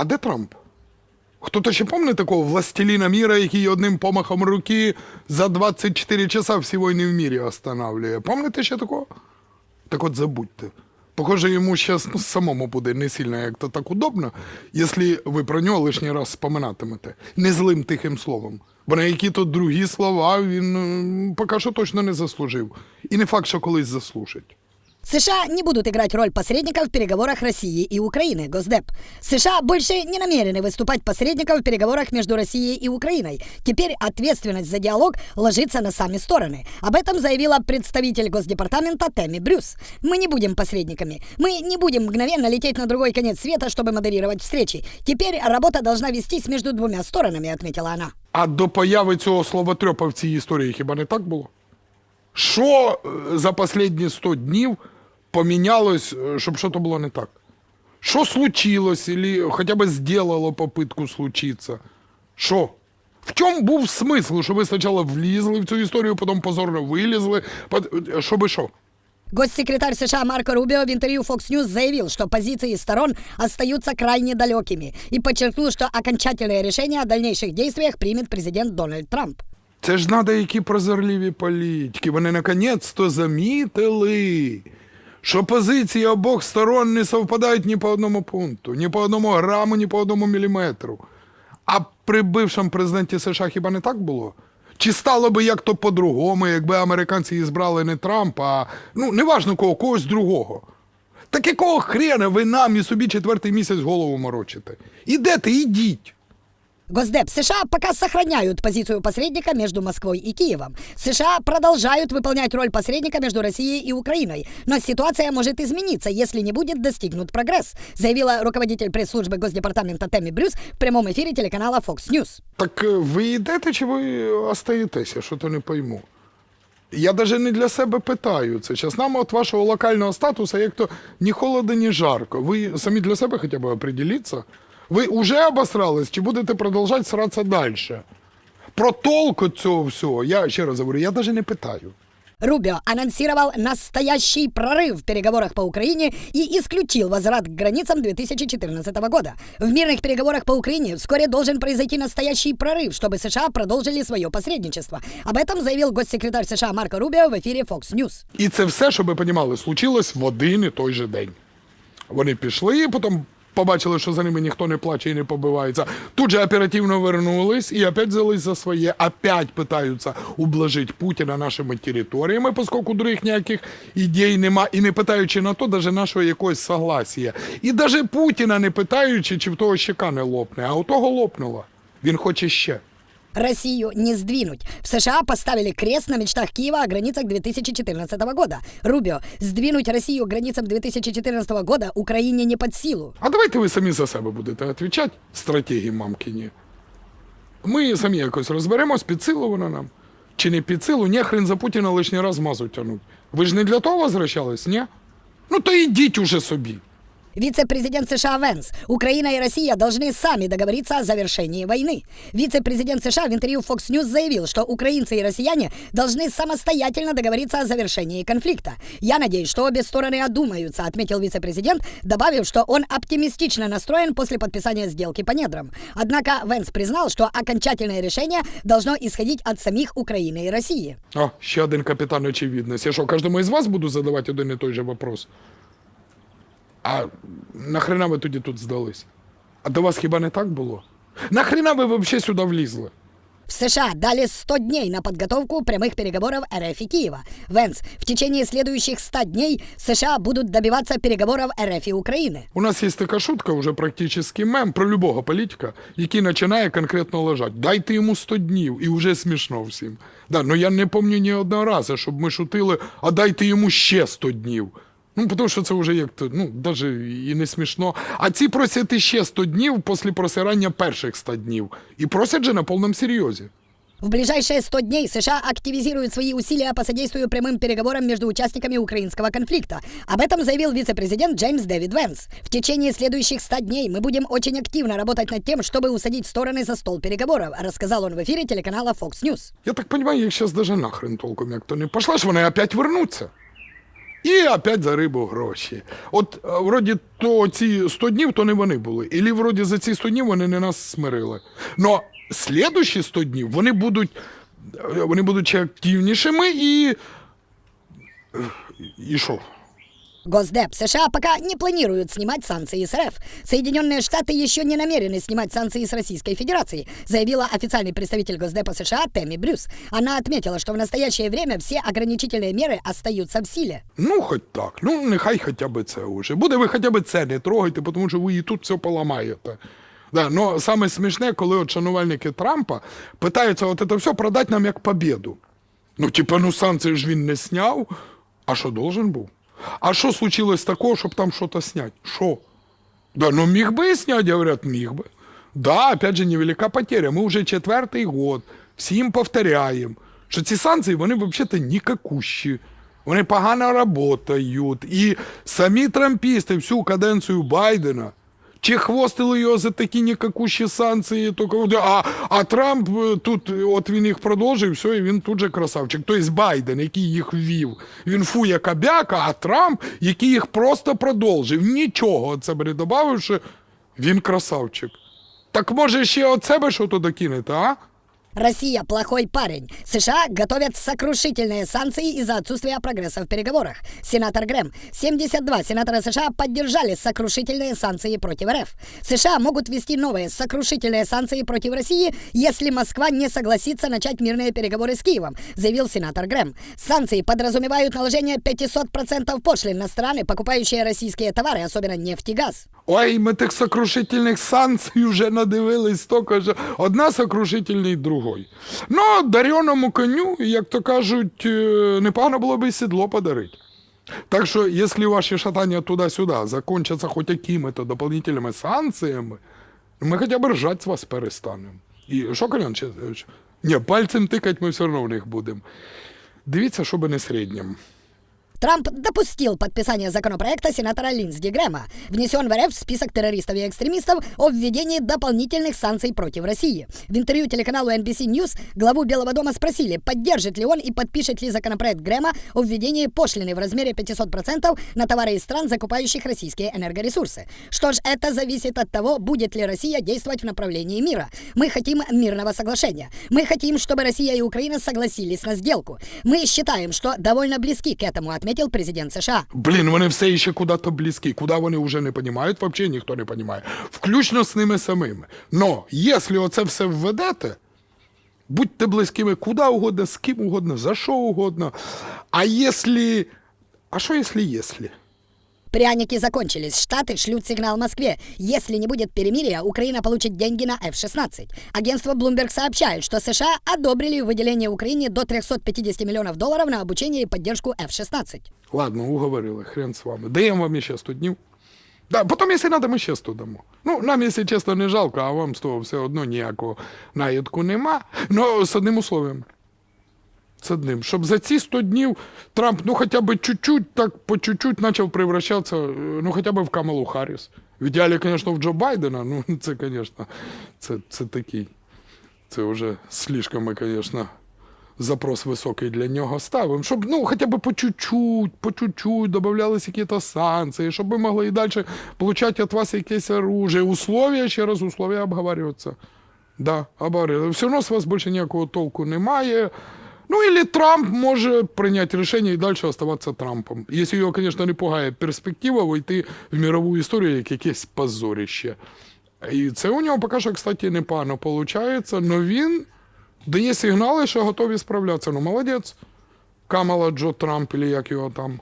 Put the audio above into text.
А де Трамп? Хто-то ще пам'ятає такого властеліна міра, який одним помахом руки за 24 часа всі війни в мірі останавливає? Пам'ятаєте ще такого? Так от забудьте. Похоже, йому зараз ну, самому буде не сильно як то так удобно, якщо ви про нього лишній раз споминатимете. Не злим тихим словом. Бо на які то другі слова він поки що точно не заслужив. І не факт, що колись заслужить. США не будут играть роль посредников в переговорах России и Украины, Госдеп. США больше не намерены выступать посредником в переговорах между Россией и Украиной. Теперь ответственность за диалог ложится на сами стороны. Об этом заявила представитель Госдепартамента Тэмми Брюс. Мы не будем посредниками. Мы не будем мгновенно лететь на другой конец света, чтобы модерировать встречи. Теперь работа должна вестись между двумя сторонами, отметила она. А до появи цього словотрьопа в цій історії хіба не так було? Що е, за останні 100 днів помінялось, е, щоб що то було не так? Що случилось, або хоча б зробило попитку случиться? Що? В чому був смисл, що ви спочатку влізли в цю історію, потім позорно вилізли, пот- е, щоби що? Госсекретарь США Марко Рубио в интервью Fox News заявил, что позиции сторон остаются крайне далекими и подчеркнул, что окончательное решение о дальнейших действиях примет президент Дональд Трамп. Це ж надо які прозорливі політики. Вони наконець-то замітили, що позиції обох сторон не совпадають ні по одному пункту, ні по одному граму, ні по одному міліметру. А при бившому президенті США хіба не так було? Чи стало би як то по-другому, якби американці і не Трампа, а ну, неважно кого, когось другого. Так якого хрена ви нам і собі четвертий місяць голову морочите? Ідете, ідіть. Госдеп США пока сохраняют позицию посредника между Москвой и Киевом. США продолжают выполнять роль посредника между Россией и Украиной. Но ситуация может измениться, если не будет достигнут прогресс, заявила руководитель пресс-службы Госдепартамента Тэмми Брюс в прямом эфире телеканала Fox News. Так е, ви йдете чи ви остаєтеся, що то не пойму. Я навіть не для себе питаю це. Зараз нам от вашого локального статусу, як то ні холодно, ні жарко. Ви самі для себе хоча б определіться. Ви вже обосрались чи будете продовжувати сратися далі? Про толку цього всього, я ще раз говорю, я навіть не питаю. Рубио анонсировал настоящий прорыв в переговорах по Украине и исключил возврат к границам 2014 года. В мирных переговорах по Украине вскоре должен произойти настоящий прорыв, чтобы США продолжили свое посредничество. Об этом заявил госсекретарь США Марко Рубио в эфире Fox News. І це все, щоб ви розуміли, случилось в один і той же день. Вони пішли, потім побачили, що за ними ніхто не плаче і не побивається. Тут же оперативно вернулись і опять взялись за своє. Опять питаються ублажити Путіна нашими територіями, поскольку других ніяких ідей нема, і не питаючи на то, навіть нашого якогось согласія. І навіть Путіна не питаючи, чи в того щека не лопне, а у того лопнуло. Він хоче ще. Россию не сдвинуть. В США поставили крест на мечтах Киева о границах 2014 года. Рубио, сдвинуть Россию к границам 2014 года Украине не под силу. А давайте ви самі за себе будете відповідати, стратегії мамкині. Ми самі якось розберемось, під силу вона нам. Чи не під силу, ні, хрен за Путіна лишній раз мазу тянуть. Ви ж не для того возвращались, ні? Ну то йдіть уже собі. Вице-президент США Венс. Украина и Россия должны сами договориться о завершении войны. Вице-президент США в интервью Fox News заявил, что украинцы и россияне должны самостоятельно договориться о завершении конфликта. Я надеюсь, что обе стороны одумаются, отметил вице-президент, добавив, что он оптимистично настроен после подписания сделки по недрам. Однако Венс признал, что окончательное решение должно исходить от самих Украины и России. А, ще один капітан очевидності. Я що, кожному із вас буду задавати один і той же вопрос? А нахрена ви тоді тут здались? А до вас хіба не так було? Нахрена ви взагалі сюди влізли? В США дали 100 дней на подготовку прямых переговоров РФ и Киева. Венс, в течение следующих 100 дней США будут добиваться переговоров РФ и Украины. У нас є така шутка, вже практично мем про любого політика, який починає конкретно лежати. Дайте йому 100 днів, і вже смішно всім. Да, ну я не пам'ятаю ні одного разу, щоб ми шутили, а дайте йому ще 100 днів. Ну, тому що це вже як то, ну, навіть і не смішно. А ці просять ще 100 днів після просирання перших 100 днів. І просять же на повному серйозі. В ближайшие 100 дней США активизируют свои усилия по содействию прямым переговорам между участниками украинского конфликта. Об этом заявил вице-президент Джеймс Дэвид Венс. В течение следующих 100 дней мы будем очень активно работать над тем, чтобы усадить стороны за стол переговоров, рассказал он в эфире телеканала Fox News. Я так розумію, їх зараз даже нахрен толком як то не пошла ж вони опять вернуться. І опять за рибу гроші. От е, вроді то ці 100 днів, то не вони були. Ілі вроді за ці 100 днів вони не нас смирили. Но слідущі 100 днів вони будуть, е, вони будуть ще активнішими і. І що? Госдеп США пока не планируют снимать санкции с РФ. Соединенные Штаты еще не намерены снимать санкции с Российской Федерации, заявила официальный представитель Госдепа США Тэмми Брюс. Она отметила, что в настоящее время все ограничительные меры остаются в силе. Ну, хоч так. Ну, нехай хоча б це уже. Буде ви хоча б це не трогайте, тому що ви і тут все поламаєте. Да, но саме смішне, коли от шанувальники Трампа питаються от це все продати нам як побіду. Ну, типа, ну санкції ж він не сняв. А що должен був? А що случилось такого, щоб там щось зняти? Що? Да, ну міг би зняти, говорять, говорят, міг би. Да, опять же, невелика потеря. Ми вже четвертий год всім повторяємо, що ці санкції, вони взагалі-то нікакущі. Вони погано працюють. І самі трампісти всю каденцію Байдена чехвостили його за такі нікакущі санкції. А, а Трамп е, тут, е, от він їх продовжив, все, і він тут же красавчик. Тобто Байден, який їх ввів, він фує кабяка, а Трамп, який їх просто продовжив. Нічого це не добавивши, він красавчик. Так може ще от себе що туди докинете, а? Россия плохой парень. США готовят сокрушительные санкции из-за отсутствия прогресса в переговорах. Сенатор Грэм. 72 сенатора США поддержали сокрушительные санкции против РФ. США могут ввести новые сокрушительные санкции против России, если Москва не согласится начать мирные переговоры с Киевом, заявил сенатор Грэм. Санкции подразумевают наложение 500% пошлин на страны, покупающие российские товары, особенно нефть и газ. Ой, ми тих сокрушительних санкцій вже надивились стільки, що одна сокрушительний другой. Ну, дареному коню, як то кажуть, е, непогано було б і сідло подарити. Так що, якщо ваші шатання туди-сюди закончаться хоч якими-то дополнительними санкціями, ми хоча б ржать з вас перестанемо. І що, Колян? Ні, пальцем тикати ми все одно в них будемо. Дивіться, щоб не середнім. Трамп допустил подписание законопроекта сенатора Линдси Грэма, внесен в РФ в список террористов и экстремистов о введении дополнительных санкций против России. В интервью телеканалу NBC News главу Белого дома спросили, поддержит ли он и подпишет ли законопроект Грэма о введении пошлины в размере 500% на товары из стран, закупающих российские энергоресурсы. Что ж, это зависит от того, будет ли Россия действовать в направлении мира. Мы хотим мирного соглашения. Мы хотим, чтобы Россия и Украина согласились на сделку. Мы считаем, что довольно близки к этому, отметил президент США. Блін, вони все ще куди-то близькі. Куди вони вже не розуміють, взагалі ніхто не розуміє. Включно з ними самими. Но, якщо оце все введете, будьте близькими куди угодно, з ким угодно, за що угодно. А якщо... А що якщо якщо? Пряники закончились. Штаты шлют сигнал Москве. Если не будет перемирия, Украина получит деньги на F-16. Агентство Bloomberg сообщает, что США одобрили выделение Украине до 350 миллионов долларов на обучение и поддержку F-16. Ладно, уговорили, хрен з вами. Даємо вам ще 100 днів. Да, потім, якщо треба, ми ще 100 дамо. Ну, нам, якщо чесно, не жалко, а вам з того все одно ніякого наїдку нема. Ну, з одним условием. З одним. Щоб за ці 100 днів Трамп, ну, хоча б чуть-чуть, так по чуть-чуть почав превращатися, ну, хоча б в Камалу Харріс. В ідеалі, звісно, в Джо Байдена, ну, це, звісно, це, це такий. Це вже слишком звісно, запрос високий для нього ставимо, щоб ну, хоча б по чуть-чуть, по чуть-чуть додавалися якісь санкції, щоб ми могли і далі отримати від вас якесь оружие. Условия, ще раз, условия обговорюються. Да, обговорили. Все одно з вас більше ніякого толку немає. Ну, или Трамп може прийняти рішення і далі оставатися Трампом. Якщо його, звісно, не пугає перспектива войти в мирову історію як якесь позорище. І це у нього поки що, кстати, непогано виходить, але він дає сигнали, що готові справлятися. Ну, молодець. Камала Джо Трамп, или як його там.